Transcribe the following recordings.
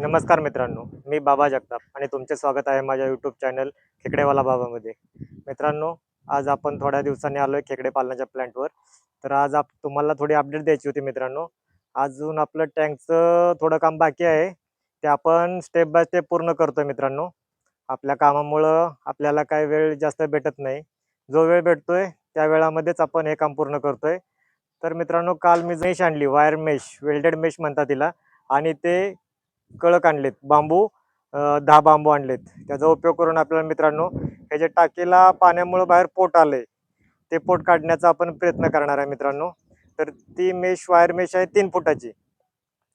नमस्कार मित्रांनो मी बाबा जगताप आणि तुमचे स्वागत आहे माझ्या यूट्यूब चॅनल खेकडेवाला बाबामध्ये. मित्रांनो आज आपण थोड्या दिवसांनी आलो आहे खेकडे पालनाच्या प्लॅन्टवर तर आज आप तुम्हाला थोडी अपडेट द्यायची होती मित्रांनो. अजून आपलं टँकचं थोडं काम बाकी आहे. ते आपण स्टेप बाय स्टेप पूर्ण करतोय मित्रांनो. आपल्या कामामुळं आपल्याला काही वेळ जास्त भेटत नाही. जो वेळ भेटतोय त्या वेळामध्येच आपण हे काम पूर्ण करतोय. तर मित्रांनो काल मी मेश आणली वायर मेश वेल्डेड मेश म्हणतात तिला आणि ते कळक आणलेत. बांबू दहा बांबू आणलेत. त्याचा उपयोग करून आपल्याला मित्रांनो हे जे टाकीला पाण्यामुळं बाहेर पोट आलंय ते पोट काढण्याचा आपण प्रयत्न करणार आहे मित्रांनो. तर ती मेश वायर मेश आहे तीन फुटाची.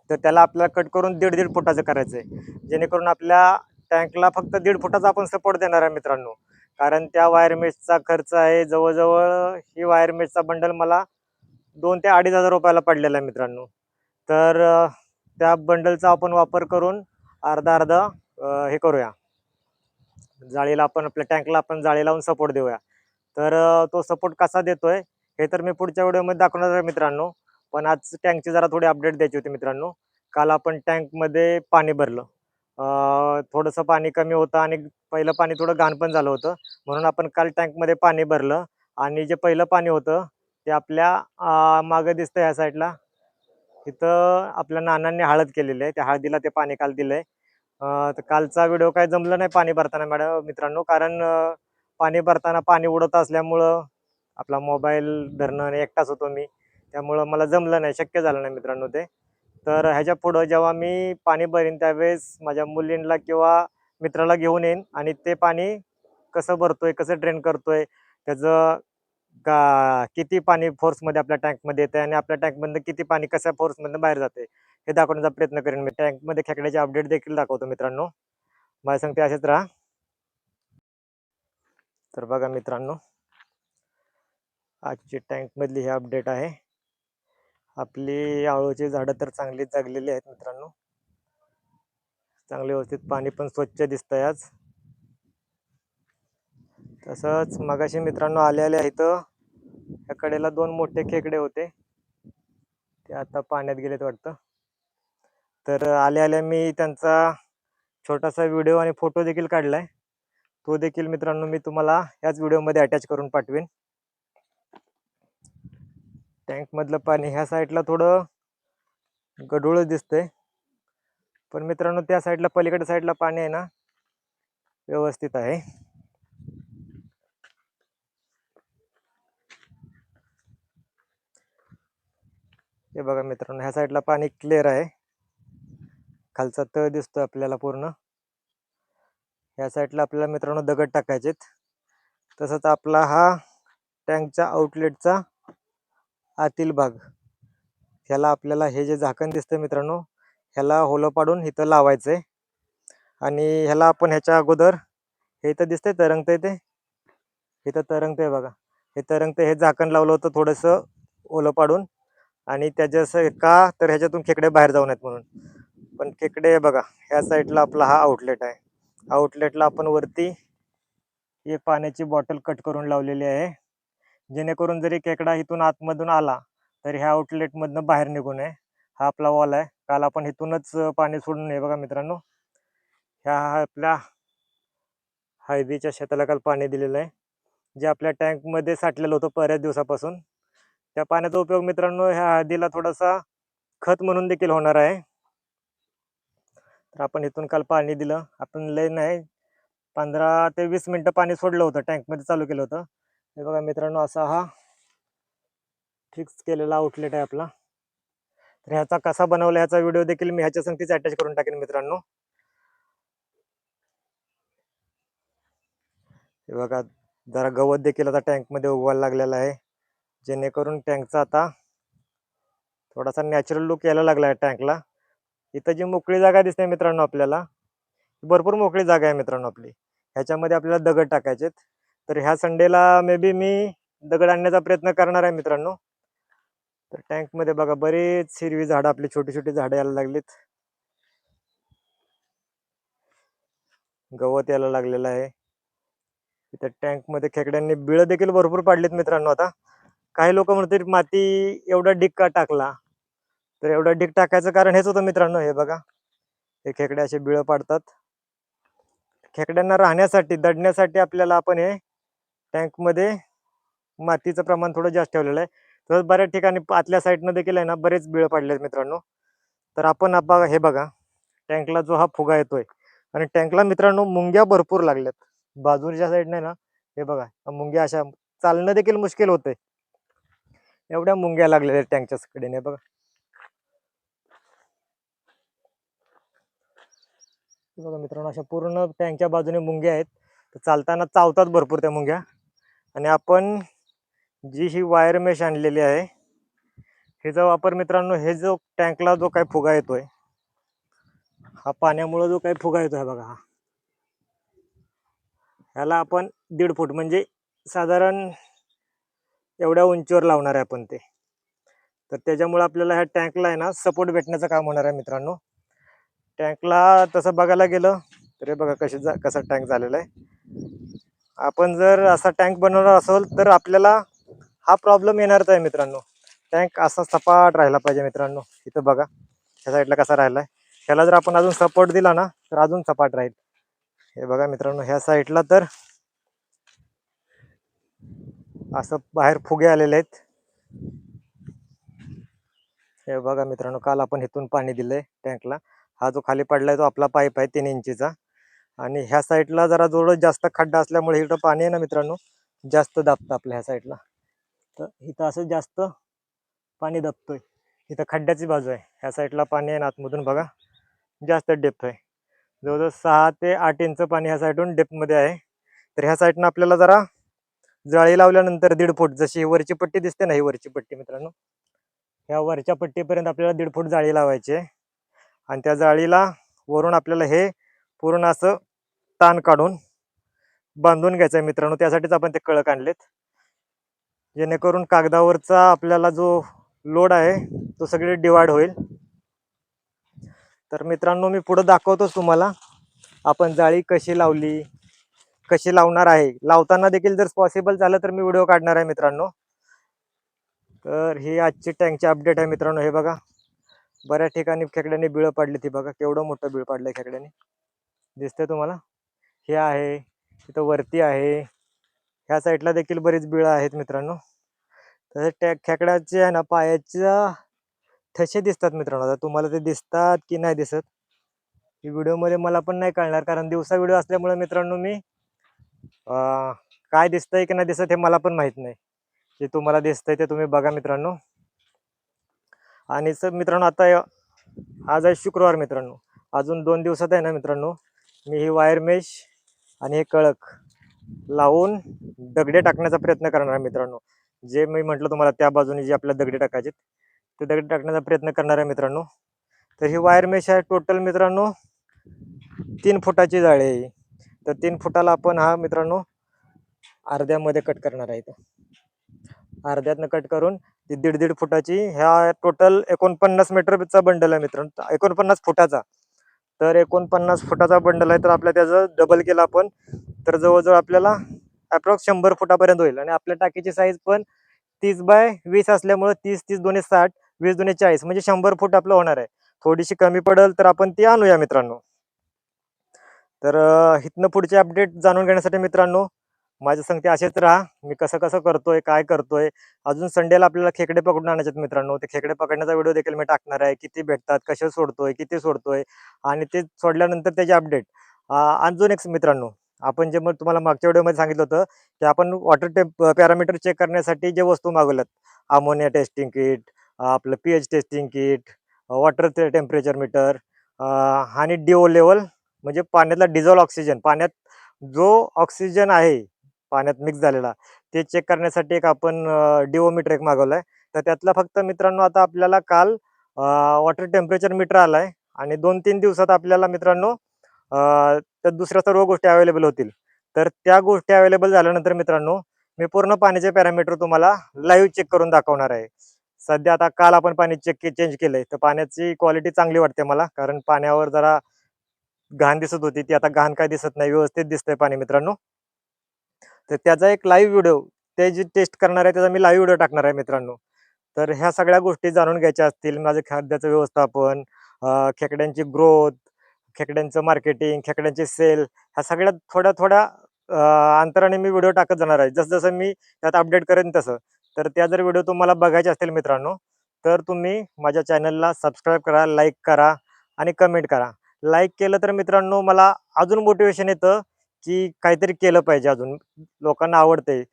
तर त्याला आपल्याला कट करून दीड दीड फुटाचं करायचं आहे जेणेकरून आपल्या टँकला फक्त दीड फुटाचा आपण सपोर्ट देणार आहे मित्रांनो. कारण त्या वायर मेशचा खर्च आहे जवळजवळ ही वायर मेशचा बंडल मला दोन ते अडीच हजार रुपयाला पडलेला आहे मित्रांनो. तर त्या बंडलचा आपण वापर करून अर्धा अर्धा हे करूया. जाळीला आपण आपल्या टँकला आपण जाळी लावून सपोर्ट देऊया. तर तो सपोर्ट कसा देतोय हे तर मी पुढच्या व्हिडिओमध्ये दाखवणार आहे मित्रांनो. पण आज टँकची जरा थोडी अपडेट द्यायची होती मित्रांनो. काल आपण टँकमध्ये पाणी भरलं. थोडंसं पाणी कमी होतं आणि पहिलं पाणी थोडं घाण पण झालं होतं. म्हणून आपण काल टँकमध्ये पाणी भरलं. आणि जे पहिलं पाणी होतं ते आपल्या मागं दिसतं ह्या साईडला इथं आपल्या नानांनी हळद केलेली आहे. त्या हळदीला ते पाणी काल दिलंय. तर कालचा व्हिडिओ काय जमलं नाही पाणी भरताना मॅडम मित्रांनो कारण पाणी भरताना पाणी उडत असल्यामुळं आपला मोबाईल धरणं आणि एकटाच होतो मी. त्यामुळं मला जमलं नाही शक्य झालं नाही मित्रांनो ते. तर ह्याच्या पुढं जेव्हा मी पाणी भरीन त्यावेळेस माझ्या मुलींना किंवा मित्राला घेऊन येईन आणि ते पाणी कसं भरतोय कसं ड्रेन करतोय त्याचं का किती पाणी फोर्समध्ये आपल्या टँकमध्ये येते आणि आपल्या टँकमधनं किती पाणी कशा फोर्समधनं बाहेर जाते हे दाखवण्याचा प्रयत्न करेन मी. टँकमध्ये खेकड्याचे अपडेट देखील दाखवतो मित्रांनो. मला सांगते असेच राहा. तर बघा मित्रांनो आजची टँकमधली ही अपडेट आहे. आपली आळूची झाडं तर चांगली जगलेली आहेत मित्रांनो. चांगले व्यवस्थित पाणी पण स्वच्छ दिसतंय आज. तसंच मगाशी मित्रांनो आले आले इथं या कडेला दोन मोठे खेकडे होते. ते आता पाण्यात गेलेत वाटतं. तर आले आले मी त्यांचा छोटासा व्हिडिओ आणि फोटो देखील काढला आहे तो देखील मित्रांनो मी तुम्हाला याच व्हिडिओमध्ये अटॅच करून पाठवेन. टँकमधलं पाणी ह्या साईडला थोडं गढूळच दिसतंय. पण मित्रांनो त्या साईडला पलीकडच्या साईडला पाणी आहे ना व्यवस्थित आहे. हे बघा मित्रांनो ह्या साईडला पाणी क्लिअर आहे. खालचा तळ दिसतो आपल्याला पूर्ण. ह्या साईडला आपल्याला मित्रांनो दगड टाकायचेत. तसंच आपला हा टँकच्या आउटलेटचा आतील भाग ह्याला आपल्याला हे जे झाकण दिसतंय मित्रांनो ह्याला होलं पाडून इथं लावायचं आहे आणि ह्याला आपण ह्याच्या अगोदर हे इथं दिसतंय तरंगतंय ते? इथं तरंगतंय बघा. हे तरंगतंय हे झाकण लावलं होतं थोडंसं ओलं पाडून. आणि त्याच्या का तर ह्याच्यातून खेकडे बाहेर जाऊ नयेत म्हणून. पण खेकडे बघा ह्या साईडला आपला हा आउटलेट आहे. आउटलेटला आपण वरती हे पाण्याची बॉटल कट करून लावलेली आहे. जेणेकरून जरी खेकडा इथून आतमधून आला तर ह्या आउटलेटमधनं बाहेर निघू नये. हा आपला वॉल आहे. काल आपण इथूनच पाणी सोडून नये बघा मित्रांनो. ह्या आपल्या हळदीच्या शेताला काल पाणी दिलेलं आहे. जे आपल्या टँकमध्ये साठलेलं होतं बऱ्याच दिवसापासून. त्या पाण्याचा उपयोग मित्रांनो ह्या हळदीला थोडासा खत म्हणून देखील होणार आहे. तर आपण इथून काल पाणी दिलं. आपण लय नाही पंधरा ते वीस मिनटं पाणी सोडलं होतं टँकमध्ये चालू केलं होतं. हे बघा मित्रांनो असा हा फिक्स केलेला आउटलेट आहे आपला. तर ह्याचा कसा बनवला ह्याचा व्हिडिओ देखील मी ह्याच्या संगतीच अटॅच करून टाकेन मित्रांनो. हे बघा जरा गवत देखील आता टँकमध्ये उगवायला लागलेला आहे. जेणेकरून टँकचा आता थोडासा नॅचरल लुक यायला लागला आहे टँकला. इथं जी मोकळी जागा दिसते मित्रांनो आपल्याला भरपूर मोकळी जागा आहे मित्रांनो आपली. ह्याच्यामध्ये आपल्याला दगड टाकायचेत. तर ह्या संडेला मे बी मी दगड आणण्याचा प्रयत्न करणार आहे मित्रांनो. तर टँकमध्ये बघा बरीच हिरवी झाडं आपली छोटी छोटी झाडं यायला लागलीत. गवत यायला लागलेलं आहे. इथं टँकमध्ये खेकड्यांनी बिळं देखील भरपूर पाडलीत मित्रांनो आता. काही लोक म्हणतात माती एवढा डिक का टाकला? तर एवढा डिक टाकायचं कारण हेच होतं मित्रांनो हे बघा. हे खेकडे असे बिळं पाडतात. खेकड्यांना राहण्यासाठी दडण्यासाठी आपल्याला आपण हे टँकमध्ये मातीचं प्रमाण थोडं जास्त ठेवलेलं आहे. तर बऱ्याच ठिकाणी आतल्या साईडनं देखील आहे ना बरेच बिळं पडले आहेत मित्रांनो. तर आपण हा बघा हे बघा टँकला जो हा फुगा येतोय. आणि टँकला मित्रांनो मुंग्या भरपूर लागल्यात. बाजूच्या साईडने ना हे बघा मुंग्या अशा चालणं देखील मुश्किल होतंय. एवढ्या मुंग्या लागलेल्या टँकच्या कडेने बघा. बघा मित्रांनो अशा पूर्ण टँकच्या बाजूने मुंग्या आहेत. तर चालताना चावतात भरपूर त्या मुंग्या. आणि आपण जी ही वायर मेश आणलेली आहे ह्याचा वापर मित्रांनो हे जो टँकला जो काही फुगा येतोय हा पाण्यामुळं जो काही फुगा येतोय बघा हा. ह्याला आपण दीड फूट म्हणजे साधारण एवढ्या उंचीवर लावणार आहे आपण ते. तर त्याच्यामुळे आपल्याला ह्या टँकला आहे ना सपोर्ट भेटण्याचं काम होणार आहे मित्रांनो. टँकला तसं बघायला गेलं तर हे बघा कशी जा कसा टँक झालेला आहे. आपण जर असा टँक बनवणार असेल तर आपल्याला हा प्रॉब्लेम येणारच आहे मित्रांनो. टँक असा सपाट राहिला पाहिजे मित्रांनो इथं बघा. ह्या साईडला कसा राहिला आहे ह्याला जर आपण अजून सपोर्ट दिला ना तर अजून सपाट राहील. हे बघा मित्रांनो ह्या साईडला तर असं बाहेर फुगे आलेले आहेत. हे बघा मित्रांनो काल आपण इथून पाणी दिलंय टँकला. हा जो खाली पडलाय तो आपला पाईप आहे तीन इंचीचा. आणि ह्या साईडला जरा जोर जास्त खड्डा असल्यामुळे इकडं पाणी आहे ना मित्रांनो जास्त दाबतं आपल्या ह्या साईडला. तर इथं असं जास्त पाणी दाबतोय. इथं खड्ड्याची बाजू आहे. ह्या साईडला पाणी आहे ना आतमधून बघा. जास्त डेप्थ आहे. जवळजवळ सहा ते आठ इंच पाणी ह्या साईडून डेप्थमध्ये आहे. तर ह्या साईडनं आपल्याला जरा जाळी लावल्यानंतर दीड फूट जशी वरची पट्टी दिसते ना ही वरची पट्टी मित्रांनो. ह्या वरच्या पट्टीपर्यंत आपल्याला दीड फूट जाळी लावायची आहे. आणि त्या जाळीला वरून आपल्याला हे पूर्ण असं ताण काढून बांधून घ्यायचं आहे मित्रांनो. त्यासाठीच आपण ते कळक आणलेत. जेणेकरून कागदावरचा आपल्याला जो लोड आहे तो सगळे डिवाइड होईल. तर मित्रांनो मी पुढं दाखवतोच तुम्हाला. आपण जाळी कशी लावली कशी लावणार आहे? लावताना देखील जर पॉसिबल झालं तर मी व्हिडिओ काढणार आहे मित्रांनो. तर ही आजची टँकची अपडेट आहे मित्रांनो हे बघा. बऱ्याच ठिकाणी खेकड्याने बिळं पाडली ती बघा. केवढं मोठं बिळ पाडलंय खेकड्याने. दिसतंय तुम्हाला? हे आहे तिथं वरती आहे. ह्या साईडला देखील बरीच बिळं आहेत मित्रांनो. तसेच टॅ खेकड्याचे आहे ना पायाच्या ठसे दिसतात मित्रांनो. आता तुम्हाला ते दिसतात की नाही दिसत? ही व्हिडिओमध्ये मला पण नाही कळणार कारण दिवसा व्हिडिओ असल्यामुळे मित्रांनो मी काय दिसतंय की नाही दिसत हे मला पण माहीत नाही. जे तुम्हाला दिसतंय ते तुम्ही बघा मित्रांनो. आणि सर मित्रांनो आता आज आहे शुक्रवार मित्रांनो. अजून दोन दिवसात आहे ना मित्रांनो. मी ही वायर मेश आणि हे कळक लावून दगडे टाकण्याचा प्रयत्न करणार आहे मित्रांनो. जे मी म्हटलं तुम्हाला त्या बाजूने जे आपल्या दगडे टाकायचे ते दगडे टाकण्याचा प्रयत्न करणार आहे मित्रांनो. तर ही वायर मेश आहे टोटल मित्रांनो तीन फुटाची जाळी आहे तर तीन फुटाला आपण हा मित्रांनो अर्ध्यामध्ये कट करणार आहे अर्ध्यातनं कट करून ती दीड दीड फुटाची ह्या टोटल एकोणपन्नास मीटरचा बंडल आहे मित्रांनो. एकोणपन्नास फुटाचा. तर एकोणपन्नास फुटाचा बंडल आहे तर आपल्या त्याचं डबल केलं आपण. तर जवळजवळ आपल्याला अप्रॉक्स शंभर फुटापर्यंत होईल. आणि आपल्या टाकीची साईज पण तीस बाय वीस असल्यामुळं तीस तीस दोन्ही साठ वीस दोन्ही चाळीस म्हणजे शंभर फूट आपलं होणार आहे. थोडीशी कमी पडेल तर आपण ती आणूया मित्रांनो. तर इथनं पुढचे अपडेट जाणून घेण्यासाठी मित्रांनो माझ्या सांगते असेच राहा. मी कसं कसं करतोय काय करतोय अजून संडेला आपल्याला खेकडे पकडून आणायचे आहेत मित्रांनो. ते खेकडे पकडण्याचा व्हिडिओ देखील मी टाकणार आहे. किती भेटतात कसे सोडतोय किती सोडतोय आणि ते सोडल्यानंतर त्याचे अपडेट अजून एक मित्रांनो आपण जे मग तुम्हाला मागच्या व्हिडिओमध्ये सांगितलं होतं की आपण वॉटर टेम्प पॅरामीटर चेक करण्यासाठी जे वस्तू मागवल्यात अमोनिया टेस्टिंग किट आपलं P H testing kit water temperature meter आणि डिओ लेवल म्हणजे पाण्यातला डिझॉल्व ऑक्सिजन पाण्यात जो ऑक्सिजन आहे पाण्यात मिक्स झालेला ते चेक करण्यासाठी एक आपण डिओमीटर एक मागवलाय. तर त्यातला फक्त मित्रांनो आता आपल्याला काल वॉटर टेम्परेचर मीटर आलाय आणि दोन तीन दिवसात आपल्याला मित्रांनो त्या दुसऱ्या सर्व गोष्टी अवेलेबल होतील. तर त्या गोष्टी अवेलेबल झाल्यानंतर मित्रांनो मी पूर्ण पाण्याचे पॅरामीटर तुम्हाला लाईव्ह चेक करून दाखवणार आहे. सध्या आता काल आपण पाणी चेक चेंज केलंय. तर पाण्याची क्वालिटी चांगली वाटते मला कारण पाण्यावर जरा घाण दिसत होती ती आता घाण काय दिसत नाही व्यवस्थित दिसतंय पाणी मित्रांनो. तर त्याचा एक लाईव्ह व्हिडिओ ते जे टेस्ट करणार आहे त्याचा मी लाईव्ह व्हिडिओ टाकणार आहे मित्रांनो. तर ह्या सगळ्या गोष्टी जाणून घ्यायच्या असतील माझं खाद्याचं व्यवस्थापन खेकड्यांची ग्रोथ खेकड्यांचं मार्केटिंग खेकड्यांची सेल ह्या सगळ्या थोड्या थोड्या अंतराने मी व्हिडिओ टाकत जाणार आहे. जसं जसं मी त्यात अपडेट करेन तसं. तर त्या जर व्हिडिओ तुम्हाला बघायचे असतील मित्रांनो तर तुम्ही माझ्या चॅनलला सबस्क्राईब करा लाईक करा आणि कमेंट करा. लाईक केलं तर मित्रांनो मला अजून मोटिवेशन येतं की काहीतरी केलं पाहिजे अजून. लोकांना आवडते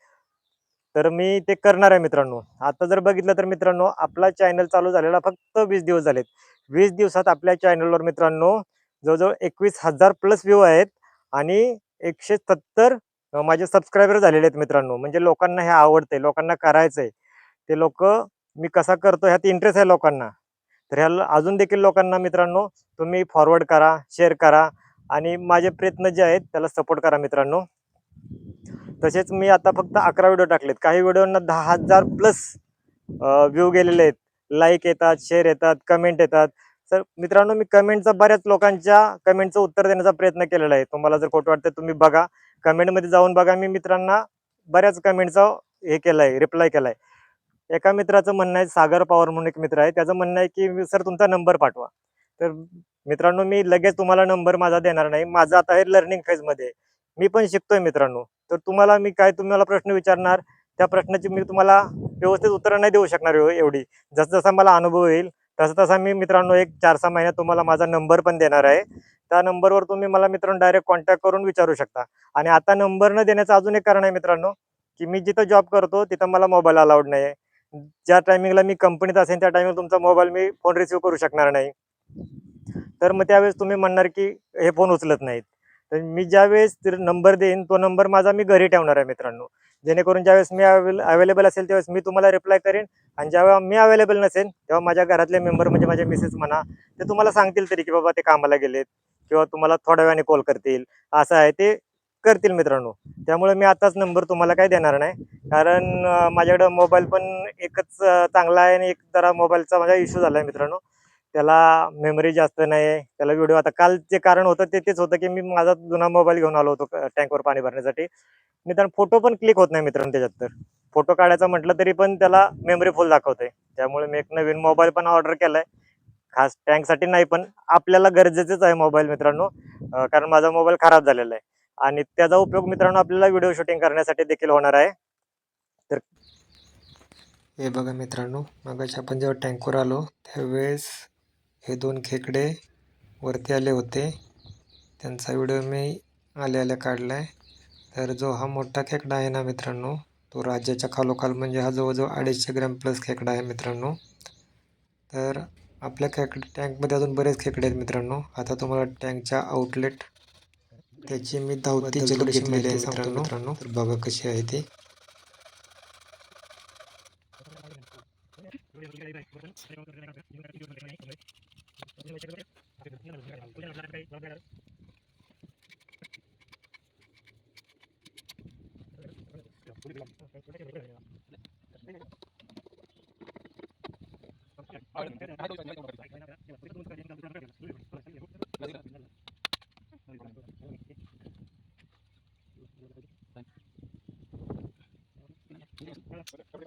तर मी ते करणार आहे मित्रांनो. आता जर बघितलं तर मित्रांनो आपला चॅनल चालू झालेला फक्त वीस दिवस झालेत. वीस दिवसात आपल्या चॅनलवर मित्रांनो जवळजवळ एकवीस हजार प्लस व्ह्यू आहेत आणि एकशे सत्तर माझे सबस्क्रायबर झालेले आहेत मित्रांनो. म्हणजे लोकांना हे आवडते लोकांना करायचं आहे ते लोक मी कसा करतो ह्यात इंटरेस्ट आहे लोकांना. तर ह्याला अजून देखील लोकांना मित्रांनो तुम्ही फॉरवर्ड करा शेअर करा आणि माझे प्रयत्न जे आहेत त्याला सपोर्ट करा मित्रांनो. तसेच मी आता फक्त अकरा व्हिडिओ टाकलेत. काही व्हिडिओंना दहा हजार प्लस व्ह्यू गेलेले आहेत. लाईक येतात शेअर येतात कमेंट येतात. तर मित्रांनो मी कमेंटचा बऱ्याच लोकांच्या कमेंटचं उत्तर देण्याचा प्रयत्न केलेला आहे. तुम्हाला जर खोटं वाटतं तुम्ही बघा. कमेंटमध्ये जाऊन बघा. मी मित्रांना बऱ्याच कमेंटचा हे केलं आहे रिप्लाय केला आहे एका मित्राचं म्हणणं आहे सागर पवार म्हणून एक मित्र आहे. त्याचं म्हणणं आहे की सर तुमचा नंबर पाठवा. तर मित्रांनो मी लगेच तुम्हाला नंबर माझा देणार नाही. माझं आता हे लर्निंग फेजमध्ये आहे. मी पण शिकतोय मित्रांनो. तर तुम्हाला मी काय तुम्हाला प्रश्न विचारणार त्या प्रश्नाची मी तुम्हाला व्यवस्थित उत्तरं नाही देऊ शकणार एवढी. जसं जसा मला अनुभव येईल तसं तसा मी मित्रांनो एक चार सहा महिन्यात तुम्हाला माझा नंबर पण देणार आहे. त्या नंबरवर तुम्ही मला मित्रांनो डायरेक्ट कॉन्टॅक्ट करून विचारू शकता. आणि आता नंबर न देण्याचं अजून एक कारण आहे मित्रांनो की मी जिथं जॉब करतो तिथं मला मोबाईल अलाउड नाही आहे ज्या टायमिंगला मी कंपनीत असेल त्या टायमिंगला तुमचा मोबाईल मी फोन रिसिव्ह करू शकणार नाही. तर मग त्यावेळेस तुम्ही म्हणणार की हे फोन उचलत नाहीत. तर मी ज्यावेळेस नंबर देईन तो नंबर माझा मी घरी ठेवणार आहे मित्रांनो. जेणेकरून ज्यावेळेस मी अवेलेबल असेल त्यावेळेस मी तुम्हाला रिप्लाय करेन. आणि ज्यावेळेस मी अवेलेबल नसेल तेव्हा माझ्या घरातले मेंबर म्हणजे माझे मिसेस म्हणा ते तुम्हाला सांगतील तरी की बाबा ते कामाला गेलेत. किंवा तुम्हाला थोड्या वेळाने कॉल करतील. असं आहे ते करतील मित्रांनो. त्यामुळे मी आताच नंबर तुम्हाला काही देणार नाही. कारण माझ्याकडं मोबाईल पण एकच चांगला आहे आणि एक जरा मोबाईलचा माझा इश्यू झाला आहे मित्रांनो. त्याला मेमरी जास्त नाही. आहे त्याला व्हिडिओ आता काल जे कारण होतं ते तेच होतं की मी माझा जुना मोबाईल घेऊन आलो होतो टँकवर पाणी भरण्यासाठी. निदान फोटो पण क्लिक होत नाही मित्रांनो त्याच्यात तर. फोटो काढायचा म्हटलं तरी पण त्याला मेमरी फुल दाखवते त्यामुळे मी एक नवीन मोबाईल पण ऑर्डर केलाय. खास टँकसाठी नाही पण आपल्याला गरजेचंच आहे मोबाईल मित्रांनो. कारण माझा मोबाईल खराब झालेला आहे. आणि त्याचा उपयोग मित्रांनो आपल्याला व्हिडिओ शूटिंग करण्यासाठी देखील होणार आहे. तर हे बघा मित्रांनो मगाशी आपण जेव्हा टँकवर आलो त्यावेळेस हे दोन खेकडे वरती आले होते. त्यांचा व्हिडिओ मी आल्या आल्या काढला आहे तर जो हा मोठा खेकडा आहे ना मित्रांनो तो राज्याच्या खालोखाल म्हणजे हा जवळजवळ अडीचशे ग्रॅम प्लस खेकडा आहे मित्रांनो. तर आपल्या खेक टँकमध्ये अजून बरेच खेकडे आहेत मित्रांनो. आता तुम्हाला टँकच्या आउटलेट त्याची मी धावती जलद घेतलेली आहे मित्रांनो? मित्रांनो. तर बघा कशी आहे ती.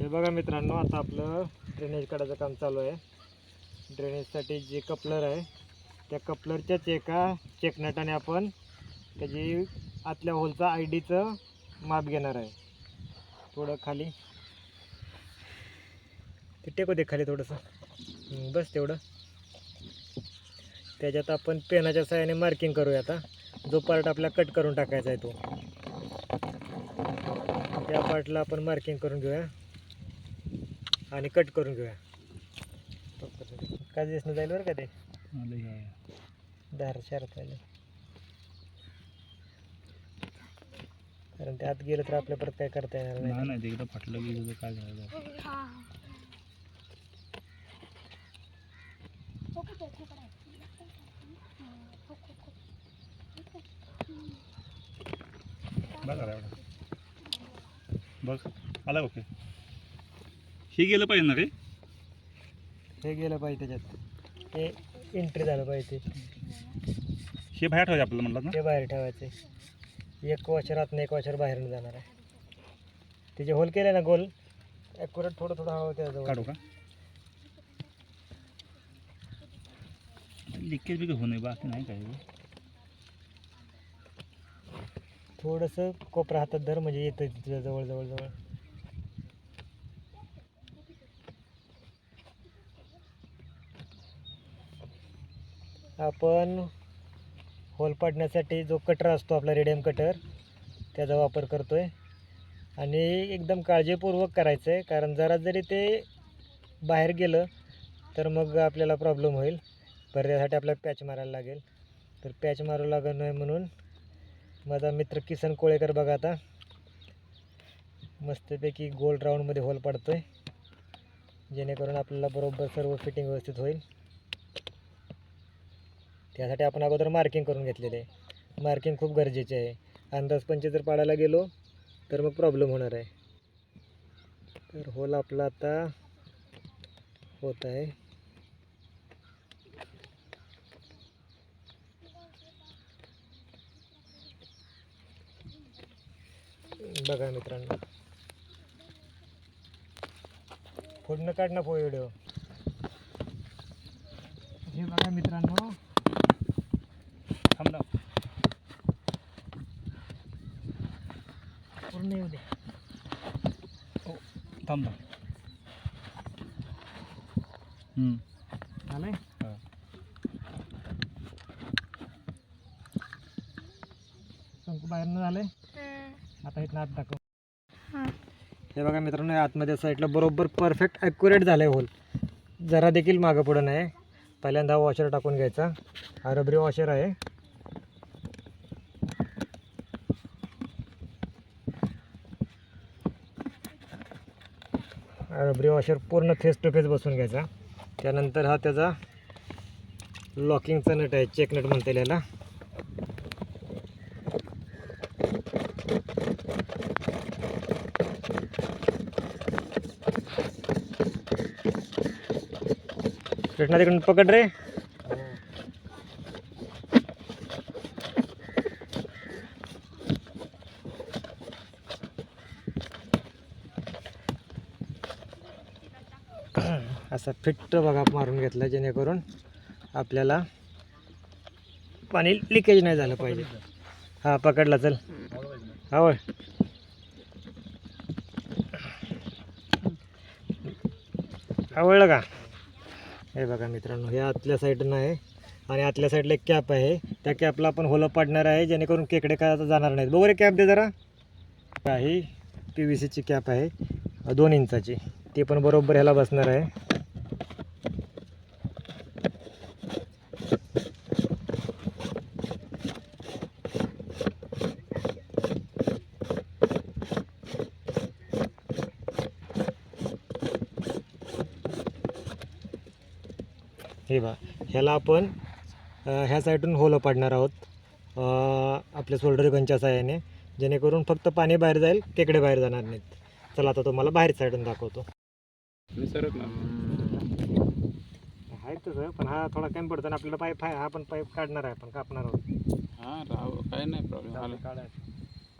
हे बघा मित्रांनो आता आपलं ड्रेनेज काढायचं काम चालू आहे. ड्रेनेजसाठी जे कपलर आहे त्या कपलरच्याच एका चेकनटाने आपण त्याची आतल्या होलचा आय डीचं माप घेणार आहे. थोडं खाली. ते टेकू दे खाली थोडंसं. बस तेवढं. त्याच्यात आपण पेनाच्या सहाय्याने मार्किंग करूया आता. जो पार्ट आपला कट करून टाकायचा आहे तो. त्या पार्टला आपण मार्किंग करून घेऊया. आणि कट करून घेऊया. काय दिसणं जाईल बरं का ते? दार शहरात आले कारण ते आत गेलं तर आपल्या परत काय करता येणार नाही. नाही एकदा फाटलं की तुझं काय झालं? बघ आला ओके. हे गेलं पाहिजे ना रे? हे गेलं पाहिजे त्याच्यात. हे एंट्री झालं पाहिजे हे बाहेर ठेवायचं आपल्याला म्हणलं ना? ते बाहेर ठेवायचे एक वॉशर आत एक वॉशर बाहेरून जाणार आहे. ते जे होल केले ना गोल ॲक्युरेट थोडं थोडं हवं त्याजवळ. काढू का? लिकेज बी होऊ नये बाकी नाही काय थोडंसं कोपरा हातात धर म्हणजे येतं तुझ्या जवळ जवळ जवळ. आपण होल पाडण्यासाठी जो कटर असतो आपला रेडियम कटर त्याचा वापर करतो आहे आणि एकदम काळजीपूर्वक करायचं आहे कारण जरा जरी ते बाहेर गेलं तर मग आपल्याला प्रॉब्लेम होईल. बरं त्यासाठी आपल्याला पॅच मारायला लागेल. तर पॅच मारू लागत नाही म्हणून माझा मित्र किसन कोळेकर बघा आता. मस्तपैकी गोल राऊंडमध्ये होल पाडतो आहे जेणेकरून आपल्याला बरोबर सर्व फिटिंग व्यवस्थित होईल. त्यासाठी आपण अगोदर मार्किंग करून घेतलेले आहे. मार्किंग खूप गरजेचे आहे. अंदाजपंचे जर पाडायला गेलो तर मग प्रॉब्लेम होणार आहे. तर होल आपला आता होत आहे. बघा मित्रांनो. फोडणं काढ ना पो व्हिडिओ हे बघा मित्रांनो थांब ना पूर्ण येऊ दे थांब हा. शंकू बाहेरनं झालंय? आता इथनं आत दाखव हे. बघा मित्रांनो या आतमध्ये साईडला बरोबर परफेक्ट ॲक्युरेट झालं आहे होल जरा देखील मागं पुढं नाही. पहिल्यांदा वॉशर टाकून घ्यायचा. हा रबरी वॉशर आहे. रबरी वॉशर पूर्ण फेस टू फेस बसून घ्यायचा. त्यानंतर हा त्याचा लॉकिंगचा नट आहे चेक नट म्हणता येईल याला. कृष्णा तिकडून पकड रे असा फिट्ट बघा मारून घेतला जेणेकरून आपल्याला पाणी लिकेज नाही झालं पाहिजे. हा पकडला चल. आवड आवडलं का? हे बघा मित्रांनो हे आतल्या साईडनं आहे आणि आतल्या साईडला एक कॅप आहे. त्या कॅपला आपण होलं पाडणार आहे जेणेकरून केकडे काय आता जाणार नाहीत. बघू रे कॅप दे जरा. काही पी व्ही सीची कॅप आहे. दोन इंचाची. ती पण बरोबर ह्याला बसणार आहे. हे बा ह्याला आपण ह्या साईडून होलं पाडणार आहोत. आपल्या सोल्डर गनच्या साह्याने जेणेकरून फक्त पाणी बाहेर जाईल केकडे बाहेर जाणार नाहीत. चला आता तुम्हाला बाहेर साईडून दाखवतो. आहे तसं पण हा थोडा कमी पडतो आणि आपल्याला पाईप आहे हा पण पाईप काढणार आहे आपण कापणार आहोत. हा राव काय नाही प्रॉब्लेम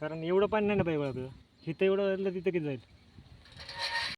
कारण एवढं पाणी नाही ना पाईप आपलं इथं एवढं तिथं किती जाईल?